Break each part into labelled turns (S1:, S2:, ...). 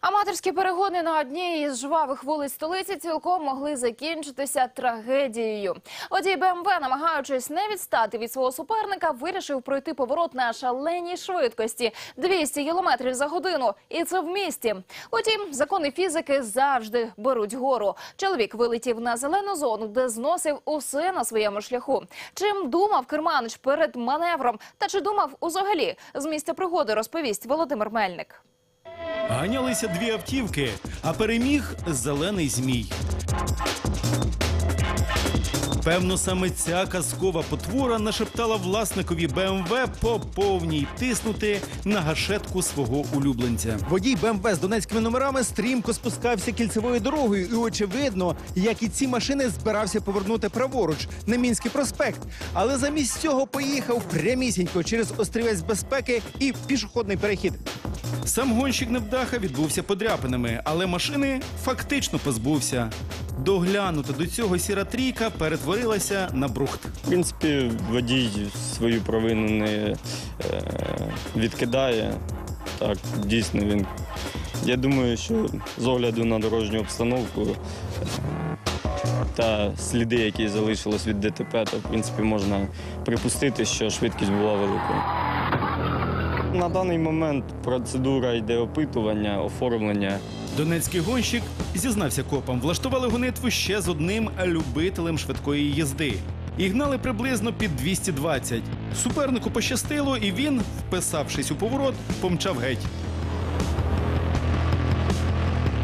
S1: Аматорські перегони на одній із жвавих вулиць столиці цілком могли закінчитися трагедією. Водій БМВ, намагаючись не відстати від свого суперника, вирішив пройти поворот на шаленій швидкості 200 км за годину. І це в місті. Утім, закони фізики завжди беруть гору. Чоловік вилетів на зелену зону, де зносив усе на своєму шляху. Чим думав керманич перед маневром? Та чи думав узагалі? З місця пригоди розповість Володимир Мельник.
S2: Ганялися дві автівки, а переміг зелений змій. Певно, саме ця казкова потвора нашептала власникові БМВ по повній тиснути на гашетку свого улюбленця.
S3: Водій БМВ з донецькими номерами стрімко спускався кільцевою дорогою, і очевидно, як і ці машини збирався повернути праворуч на мінський проспект. Але замість цього поїхав прямісінько через острівець безпеки і пішохідний перехід.
S2: Сам гонщик невдаха відбувся подряпинами, але машини фактично позбувся. Доглянута до цього сіра трійка перетворилася на брухт.
S4: В принципі, водій свою провину не е, відкидає. Так, дійсно він. Я думаю, що з огляду на дорожню обстановку е, та сліди, які залишились від ДТП, то в принципі можна припустити, що швидкість була великою. На даний момент процедура йде опитування, оформлення.
S2: Донецький гонщик зізнався копам, влаштували гонитву ще з одним любителем швидкої їзди. І гнали приблизно під 220. Супернику пощастило, і він, вписавшись у поворот, помчав геть.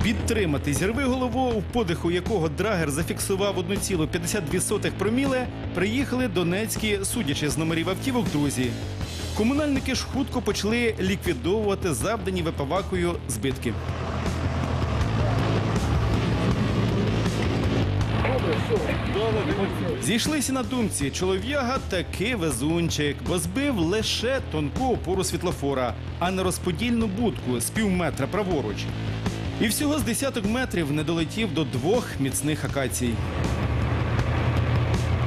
S2: Підтримати зірви голову, у подиху якого драгер зафіксував 1,52 проміле, приїхали донецькі, судячи з номерів автівок, друзі. Комунальники ж хутко почали ліквідовувати завдані випавакою збитки. Зійшлися на думці, чолов'яга таки везунчик, бо збив лише тонку опору світлофора, а не розподільну будку з півметра праворуч. І всього з десяток метрів не долетів до двох міцних акацій.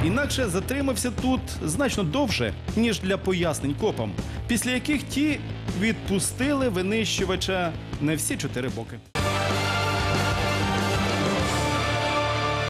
S2: Інакше затримався тут значно довше, ніж для пояснень копам, після яких ті відпустили винищувача на всі чотири боки.